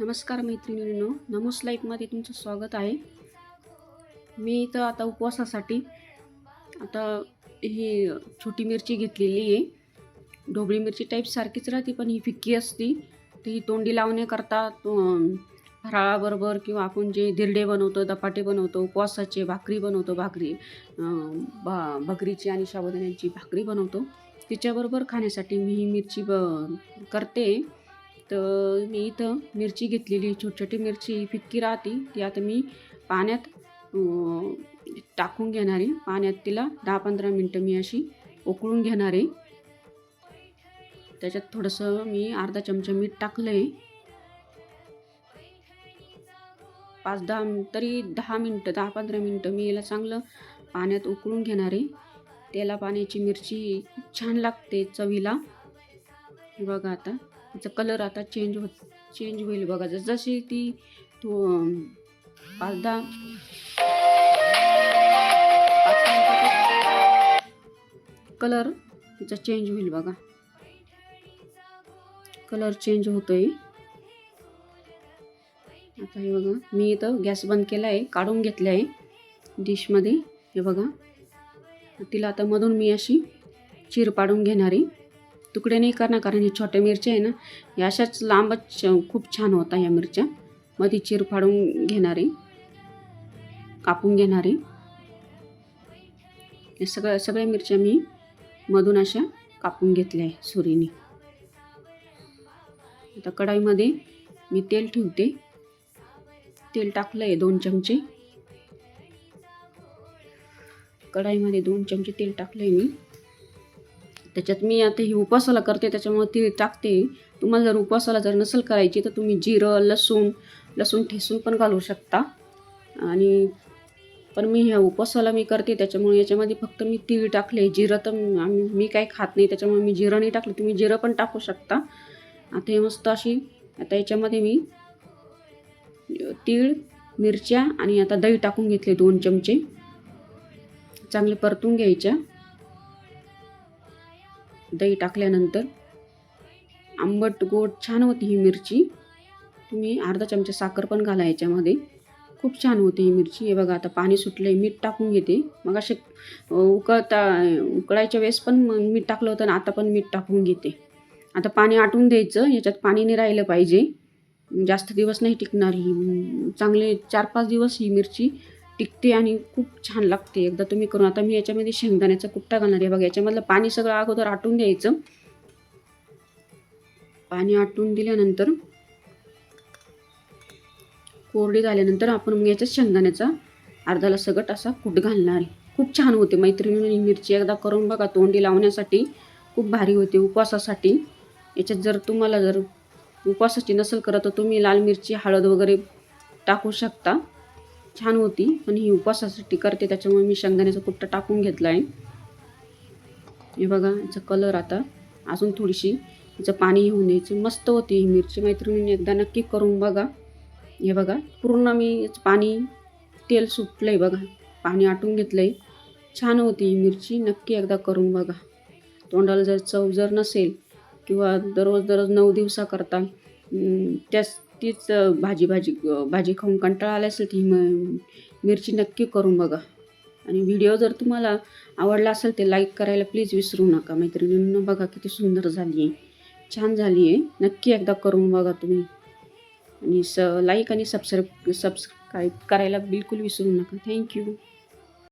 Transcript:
नमस्कार मैत्रिणींनो. नमोस लाईफमध्ये तुमचं स्वागत आहे. मी इथं आता उपवासासाठी आता ही छोटी मिरची घेतलेली आहे. ढोबळी मिरची टाईप सारखीच राहते पण ही फिक्की असती. ती तोंडी लावण्याकरता तो फराळाबरोबर किंवा आपण जे धिरडे बनवतो दपाटे बनवतो उपवासाचे भाकरी बनवतो भाकरी भा बा भकरीची आणि साबुदाण्याची भाकरी बनवतो. तिच्याबरोबर खाण्यासाठी मी ही मिरची ब करते. तर मी इथं मिरची घेतलेली छोटी छोटी मिरची फिक्की राहते ती आता मी पाण्यात टाकून घेणार आहे. पाण्यात तिला दहा पंधरा मिनटं मी अशी उकळून घेणार आहे. त्याच्यात थोडंसं मी अर्धा चमचा मीठ टाकलं आहे पाच दहा तरी दहा मिनटं दहा पंधरा मिनटं मी याला चांगलं पाण्यात उकळून घेणार आहे. त्याला पाण्याची मिरची छान लागते चवीला. बघा आता. तिचा कलर आता चेंज होत चेंज होईल बघा. जशी ती तो अं, पाच दहा कलर तिचा चेंज होईल बघा. कलर चेंज होतोय. आता हे बघा मी इथं गॅस बंद केला आहे काढून घेतलं आहे डिशमध्ये हे बघा. तिला आता मधून मी अशी चीर पाडून घेणार. आहे तुकडे नाही करणार कारण हे छोट्या मिरच्या आहे ना या अशाच लांबच खूप छान होता या मिरच्या. मध्ये चिर फाडून घेणारी कापून घेणारी हे सगळ्या सगळ्या मिरच्या मी मधून अशा कापून घेतल्या आहे सुरीने. आता कढाईमध्ये मी तेल ठेवते. तेल टाकलं आहे दोन चमचे. कढाईमध्ये दोन चमचे तेल टाकलं आहे मी. त्याच्यात मी आता ही उपवासाला करते त्याच्यामुळे ती टाकते. तुम्हाला जर उपवासाला जर नसेल करायची तर तुम्ही जिरं लसूण लसूण ठेसून पण घालू शकता. आणि पण मी ह्या उपवासाला मी करते त्याच्यामुळे याच्यामध्ये फक्त मी तीळ टाकले. जिरं तर आम्ही- मी काही खात नाही त्याच्यामुळे मी जिरं नाही टाकलं. तुम्ही जिरं पण टाकू शकता. आता हे मस्त अशी आता याच्यामध्ये मी तीळ मिरच्या आणि आता दही टाकून घेतले दोन चमचे. चांगले परतून घ्यायच्या दही टाकल्यानंतर आंबट गोड छान होती ही मिरची. तुम्ही अर्धा चमचा साखर पण घाला याच्यामध्ये. खूप छान होती ही मिरची. हे बघा आता पाणी सुटलं आहे मीठ टाकून घेते. मग असे उकळता उकळायच्या वेळेस पण मग मीठ टाकलं होतं आणि आता पण मीठ टाकून घेते. आता पाणी आटून द्यायचं याच्यात पाणी नाही राहिलं पाहिजे. जास्त दिवस नाही टिकणार ही. चांगले चार पाच दिवस ही मिरची टिकते आणि खूप छान लागते. एकदा तुम्ही करून आता मी याच्यामध्ये शेंगदाण्याचा कुट्टा घालणार आहे. बघा याच्यामधलं पाणी सगळं अगोदर आटून द्यायचं पाणी आटून दिल्यानंतर कोरडी झाल्यानंतर आपण मग याच्यात शेंगदाण्याचा अर्धाला सगट असा कूट घालणार आहे. खूप छान होते मैत्रिणी मिरची एकदा करून बघा तोंडी लावण्यासाठी खूप भारी होते उपवासासाठी. याच्यात जर तुम्हाला जर उपवासाची नसेल करत तर तुम्ही लाल मिरची हळद वगैरे टाकू शकता. छान होती पण ही उपवासासाठी करते त्याच्यामुळे मी शेंगदाण्याचा कुट्टा टाकून घेतला आहे हे बघा याचा कलर आता. अजून थोडीशी याचं पाणी येऊन द्यायचं. मस्त होती ही मिरची. मैत्रिणीने एकदा नक्की करून बघा. हे बघा पूर्ण मी पाणी तेल सुटलं आहे बघा. पाणी आटून घेतलं आहे छान होती ही मिरची. नक्की एकदा करून बघा. तोंडाला जर चव जर नसेल किंवा दररोज दररोज नऊ दिवसाकरता त्याच तीच भाजी भाजी भाजी खाऊन कंटाळा आला असेल ती म मिरची नक्की करून बघा. आणि व्हिडिओ जर तुम्हाला आवडला असेल ते लाईक करायला प्लीज विसरू नका. मैत्रिणींना बघा किती सुंदर झाली आहे छान झाली आहे नक्की एकदा करून बघा तुम्ही. आणि स लाईक आणि सबस्क्राईब सबस्क्राईब करायला बिलकुल विसरू नका. थँक्यू.